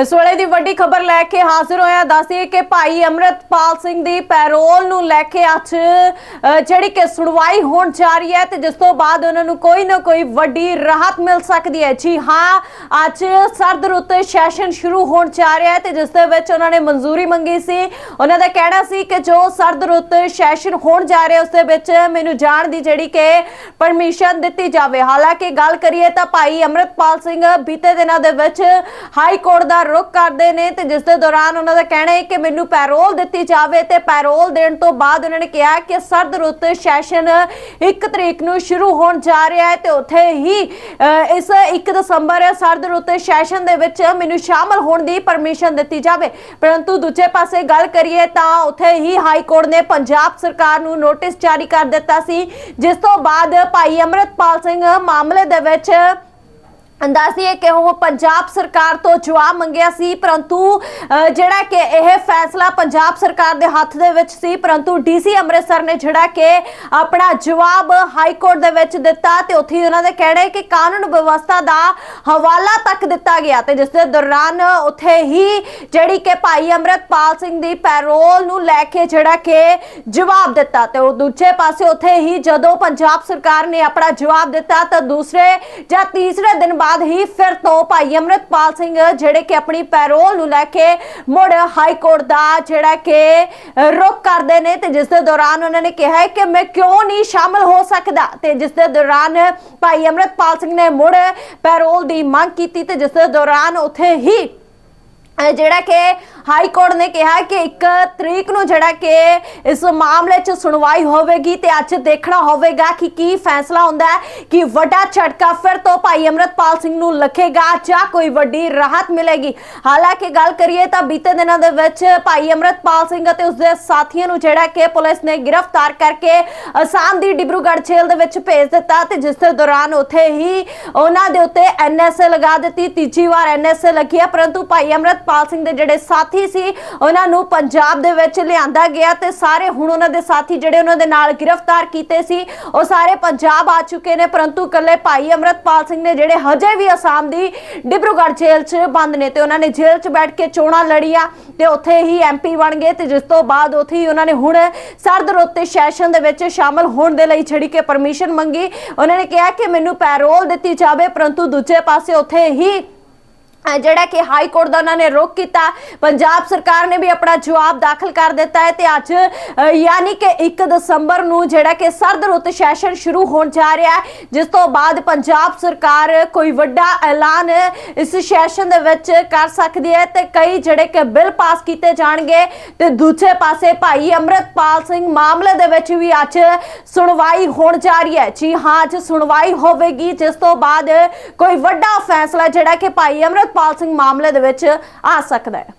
ਇਸ ਵੇਲੇ ਦੀ ਵੱਡੀ ਖਬਰ ਲੈ ਕੇ ਹਾਜ਼ਰ ਹੋਇਆ ਦੱਸਦੀਏ ਕਿ ਭਾਈ ਅਮਰਤਪਾਲ ਸਿੰਘ ਦੀ ਪੈਰੋਲ ਨੂੰ ਲੈ ਕੇ ਅੱਜ ਜਿਹੜੀ ਕਿ ਸੁਣਵਾਈ ਹੋਣ ਜਾ ਰਹੀ ਹੈ ਤੇ ਜਿਸ ਤੋਂ ਬਾਅਦ ਉਹਨਾਂ ਨੂੰ ਕੋਈ ਨਾ ਕੋਈ ਵੱਡੀ ਰਾਹਤ ਮਿਲ ਸਕਦੀ ਹੈ। ਜੀ ਹਾਂ, ਅੱਜ ਸਰਦ ਰੁੱਤ ਸੈਸ਼ਨ ਸ਼ੁਰੂ ਹੋਣ ਜਾ ਰਿਹਾ ਹੈ ਤੇ ਜਿਸ ਦੇ ਵਿੱਚ ਉਹਨਾਂ ਨੇ ਮਨਜ਼ੂਰੀ ਮੰਗੀ ਸੀ। ਉਹਨਾਂ ਦਾ ਕਹਿਣਾ ਸੀ ਕਿ ਜੋ ਸਰਦ ਰੁੱਤ ਸੈਸ਼ਨ ਹੋਣ ਜਾ ਰਿਹਾ, ਉਸ ਦੇ ਵਿੱਚ ਮੈਨੂੰ ਜਾਣ ਦੀ ਜਿਹੜੀ ਕਿ ਪਰਮਿਸ਼ਨ ਦਿੱਤੀ ਜਾਵੇ। ਹਾਲਾਂਕਿ ਗੱਲ ਕਰੀਏ ਤਾਂ ਭਾਈ ਅਮਰਤਪਾਲ ਸਿੰਘ ਬੀਤੇ ਦਿਨਾਂ ਦੇ ਵਿੱਚ ਹਾਈ ਕੋਰਟ ਦਾ ਰੁਖ ਕਰਦੇ ਨੇ ਤੇ ਜਿਸ ਦੇ ਦੌਰਾਨ ਉਹਨਾਂ ਦਾ ਕਹਿਣਾ ਹੈ ਕਿ ਮੈਨੂੰ ਪੈਰੋਲ ਦਿੱਤੀ ਜਾਵੇ ਤੇ ਪੈਰੋਲ ਦੇਣ ਤੋਂ ਬਾਅਦ ਉਹਨਾਂ ਨੇ ਕਿਹਾ ਕਿ ਸਰਦ ਰੁੱਤ ਸੈਸ਼ਨ 1 ਤਰੀਕ ਨੂੰ ਸ਼ੁਰੂ ਹੋਣ ਜਾ ਰਿਹਾ ਹੈ ਤੇ ਉੱਥੇ ਹੀ ਇਸ 1 ਦਸੰਬਰ ਸਰਦ ਰੁੱਤ ਸੈਸ਼ਨ ਦੇ ਵਿੱਚ ਮੈਨੂੰ ਸ਼ਾਮਲ ਹੋਣ ਦੀ ਪਰਮਿਸ਼ਨ ਦਿੱਤੀ ਜਾਵੇ। ਪਰੰਤੂ ਦੂਜੇ ਪਾਸੇ ਗੱਲ ਕਰੀਏ ਤਾਂ ਉੱਥੇ ਹੀ ਹਾਈ ਕੋਰਟ ਨੇ ਪੰਜਾਬ ਸਰਕਾਰ ਨੂੰ ਨੋਟਿਸ ਜਾਰੀ ਕਰ ਦਿੱਤਾ ਸੀ, ਜਿਸ ਤੋਂ ਬਾਅਦ ਭਾਈ ਅਮਰਤਪਾਲ ਸਿੰਘ ਮਾਮਲੇ ਦੇ ਵਿੱਚ ਅੰਦਾਜ਼ੀਏ ਕਿ ਉਹ ਪੰਜਾਬ ਸਰਕਾਰ ਤੋਂ ਜਵਾਬ ਮੰਗਿਆ ਸੀ, ਪਰੰਤੂ ਜਿਹੜਾ ਕਿ ਇਹ ਫੈਸਲਾ ਪੰਜਾਬ ਸਰਕਾਰ ਦੇ ਹੱਥ ਦੇ ਵਿੱਚ ਸੀ, ਪਰੰਤੂ ਡੀਸੀ ਅੰਮ੍ਰਿਤਸਰ ਨੇ ਜਿਹੜਾ ਕਿ ਆਪਣਾ ਜਵਾਬ ਹਾਈ ਕੋਰਟ ਦੇ ਵਿੱਚ ਦਿੱਤਾ ਤੇ ਉੱਥੇ ਉਹਨਾਂ ਦੇ ਕਹਿਣਾ ਹੈ ਕਿ ਕਾਨੂੰਨ ਵਿਵਸਥਾ ਦਾ ਹਵਾਲਾ ਤੱਕ ਦਿੱਤਾ ਗਿਆ ਤੇ ਜਿਸ ਦੇ ਦੌਰਾਨ ਉੱਥੇ ਹੀ ਜਿਹੜੀ ਕਿ ਭਾਈ ਅਮਰਤਪਾਲ ਸਿੰਘ ਦੀ ਪੈਰੋਲ ਨੂੰ ਲੈ ਕੇ ਜਿਹੜਾ ਕਿ ਜਵਾਬ ਦਿੱਤਾ ਤੇ ਉਹ ਦੂਜੇ ਪਾਸੇ ਉੱਥੇ ਹੀ ਜਦੋਂ ਪੰਜਾਬ ਸਰਕਾਰ ਨੇ ਆਪਣਾ ਜਵਾਬ ਦਿੱਤਾ ਤਾਂ ਦੂਸਰੇ ਜਾਂ ਤੀਸਰੇ ਦਿਨ ਬਾਅਦ ਹੀ ਫਿਰ ਤੋਂ ਭਾਈ ਅਮਰਤਪਾਲ ਸਿੰਘ ਜਿਹੜੇ ਕਿ ਆਪਣੀ ਪੈਰੋਲ ਨੂੰ ਲੈ ਕੇ ਮੁੜ ਹਾਈ ਕੋਰਟ ਦਾ ਜਿਹੜਾ ਕਿ ਅ, ਕਰਦੇ ਨੇ ਤੇ ਜਿਸ ਦੇ ਦੌਰਾਨ ਉਹਨਾਂ ਨੇ ਕਿਹਾ ਕਿ ਮੈਂ ਕਿਉਂ ਨਹੀਂ ਸ਼ਾਮਲ ਹੋ ਸਕਦਾ? ਤੇ ਜਿਸ ਦੇ ਦੌਰਾਨ ਭਾਈ ਅਮਰਤਪਾਲ ਸਿੰਘ ਨੇ ਮੁੜ ਪੈਰੋਲ ਦੀ ਮੰਗ ਕੀਤੀ ਤੇ ਜਿਸ ਦੇ ਦੌਰਾਨ ਉੱਥੇ ਹੀ ਜਿਹੜਾ ਕਿ ਹਾਈ ਕੋਰਟ ਨੇ ਕਿਹਾ ਕਿ 1 ਤਰੀਕ ਨੂੰ ਜਿਹੜਾ ਕਿ ਇਸ ਮਾਮਲੇ 'ਚ ਸੁਣਵਾਈ ਹੋਵੇਗੀ ਤੇ ਅੱਜ ਦੇਖਣਾ ਹੋਵੇਗਾ ਕਿ ਕੀ ਫੈਸਲਾ ਹੁੰਦਾ ਹੈ, ਕਿ ਵੱਡਾ ਝਟਕਾ ਫਿਰ ਤੋਂ ਭਾਈ ਅਮਰਤਪਾਲ ਸਿੰਘ ਨੂੰ ਲੱਖੇਗਾ ਜਾਂ ਕੋਈ ਵੱਡੀ ਰਾਹਤ ਮਿਲੇਗੀ। ਹਾਲਾਂਕਿ ਗੱਲ ਕਰੀਏ ਤਾਂ ਬੀਤੇ ਦਿਨਾਂ ਦੇ ਵਿੱਚ ਭਾਈ ਅਮਰਤਪਾਲ ਸਿੰਘ ਅਤੇ ਉਸਦੇ ਸਾਥੀਆਂ ਨੂੰ ਜਿਹੜਾ ਕਿ ਪੁਲਿਸ ਨੇ ਗ੍ਰਿਫਤਾਰ ਕਰਕੇ ਅਸਾਮ ਦੀ ਡਿਬਰੂਗੜ੍ਹ ਜੇਲ੍ਹ ਦੇ ਵਿੱਚ ਭੇਜ ਦਿੱਤਾ ਤੇ ਜਿਸ ਦੇ ਦੌਰਾਨ ਉੱਥੇ ਹੀ ਉਹਨਾਂ ਦੇ ਉੱਤੇ ਐਨਐਸਏ ਲਗਾ ਦਿੱਤੀ। ਤੀਜੀ ਵਾਰ ਐਨਐਸਏ ਲੱਗੀ ਹੈ, ਪਰੰਤੂ ਭਾਈ ਅਮਰਤਪਾਲ ਸਿੰਘ ਦੇ ਜਿਹੜੇ ਸਾਥੀ ਸੀ, ਉਹਨਾਂ ਨੂੰ ਪੰਜਾਬ ਦੇ ਵਿੱਚ ਲਿਆਂਦਾ ਗਿਆ ਤੇ ਸਾਰੇ ਹੁਣ ਉਹਨਾਂ ਦੇ ਸਾਥੀ ਜਿਹੜੇ ਉਹਨਾਂ ਦੇ ਨਾਲ ਗ੍ਰਿਫਤਾਰ ਕੀਤੇ ਸੀ, ਉਹ ਸਾਰੇ ਪੰਜਾਬ ਆ ਚੁੱਕੇ ਨੇ, ਪਰੰਤੂ ਇਕੱਲੇ ਭਾਈ ਅਮਰਤਪਾਲ ਸਿੰਘ ਨੇ ਜਿਹੜੇ ਹਜੇ ਵੀ ਅਸਾਮ ਦੀ ਡਿਬਰੂਗੜ੍ਹ ਜੇਲ੍ਹ 'ਚ ਬੰਦ ਨੇ ਤੇ ਉਹਨਾਂ ਨੇ ਜੇਲ੍ਹ 'ਚ ਬੈਠ ਕੇ ਚੋਣਾਂ ਲੜੀਆਂ ਤੇ ਉੱਥੇ ਹੀ ਐਮਪੀ ਬਣ ਗਏ ਤੇ ਜਿਸ ਤੋਂ ਬਾਅਦ ਉੱਥੇ ਹੀ ਉਹਨਾਂ ਨੇ ਹੁਣ ਸਰਦ ਰੋਤੇ ਸੈਸ਼ਨ ਦੇ ਵਿੱਚ ਸ਼ਾਮਲ ਹੋਣ ਦੇ ਲਈ ਛੜੀ ਕੇ ਪਰਮਿਸ਼ਨ ਮੰਗੀ। ਉਹਨਾਂ ਨੇ ਕਿਹਾ ਕਿ ਮੈਨੂੰ ਪੈਰੋਲ ਦਿੱਤੀ ਜਾਵੇ, ਪਰੰਤੂ ਦੂਜੇ ਪਾਸੇ ਉੱਥੇ ਹੀ ਜਿਹੜਾ ਕਿ ਹਾਈ ਕੋਰਟ ਦਾ ਉਹਨਾਂ ਨੇ ਰੋਕ ਕੀਤਾ। ਪੰਜਾਬ ਸਰਕਾਰ ਨੇ ਵੀ ਆਪਣਾ ਜਵਾਬ ਦਾਖਲ ਕਰ ਦਿੱਤਾ ਹੈ ਤੇ ਅੱਜ ਯਾਨੀ ਕਿ 1 ਦਸੰਬਰ ਨੂੰ ਜਿਹੜਾ ਕਿ ਸਰਦ ਰੁੱਤ ਸੈਸ਼ਨ ਸ਼ੁਰੂ ਹੋਣ ਜਾ ਰਿਹਾ ਹੈ, ਜਿਸ ਤੋਂ ਬਾਅਦ ਪੰਜਾਬ ਸਰਕਾਰ ਕੋਈ ਵੱਡਾ ਐਲਾਨ ਇਸ ਸੈਸ਼ਨ ਦੇ ਵਿੱਚ ਕਰ ਸਕਦੀ ਹੈ ਤੇ ਕਈ ਜਿਹੜੇ ਕਿ ਬਿੱਲ ਪਾਸ ਕੀਤੇ ਜਾਣਗੇ। ਤੇ ਦੂਜੇ ਪਾਸੇ ਭਾਈ ਅਮਰਤਪਾਲ ਸਿੰਘ ਮਾਮਲੇ ਦੇ ਵਿੱਚ ਵੀ ਅੱਜ ਸੁਣਵਾਈ ਹੋਣ ਜਾ ਰਹੀ ਹੈ। ਜੀ ਹਾਂ, ਅੱਜ ਸੁਣਵਾਈ ਹੋਵੇਗੀ, ਜਿਸ ਤੋਂ ਬਾਅਦ ਕੋਈ ਵੱਡਾ ਫੈਸਲਾ ਜਿਹੜਾ ਕਿ ਭਾਈ ਅਮਰਤਪਾਲ ਸਿੰਘ ਮਾਮਲੇ ਦੇ ਵਿੱਚ ਆ ਸਕਦਾ ਹੈ।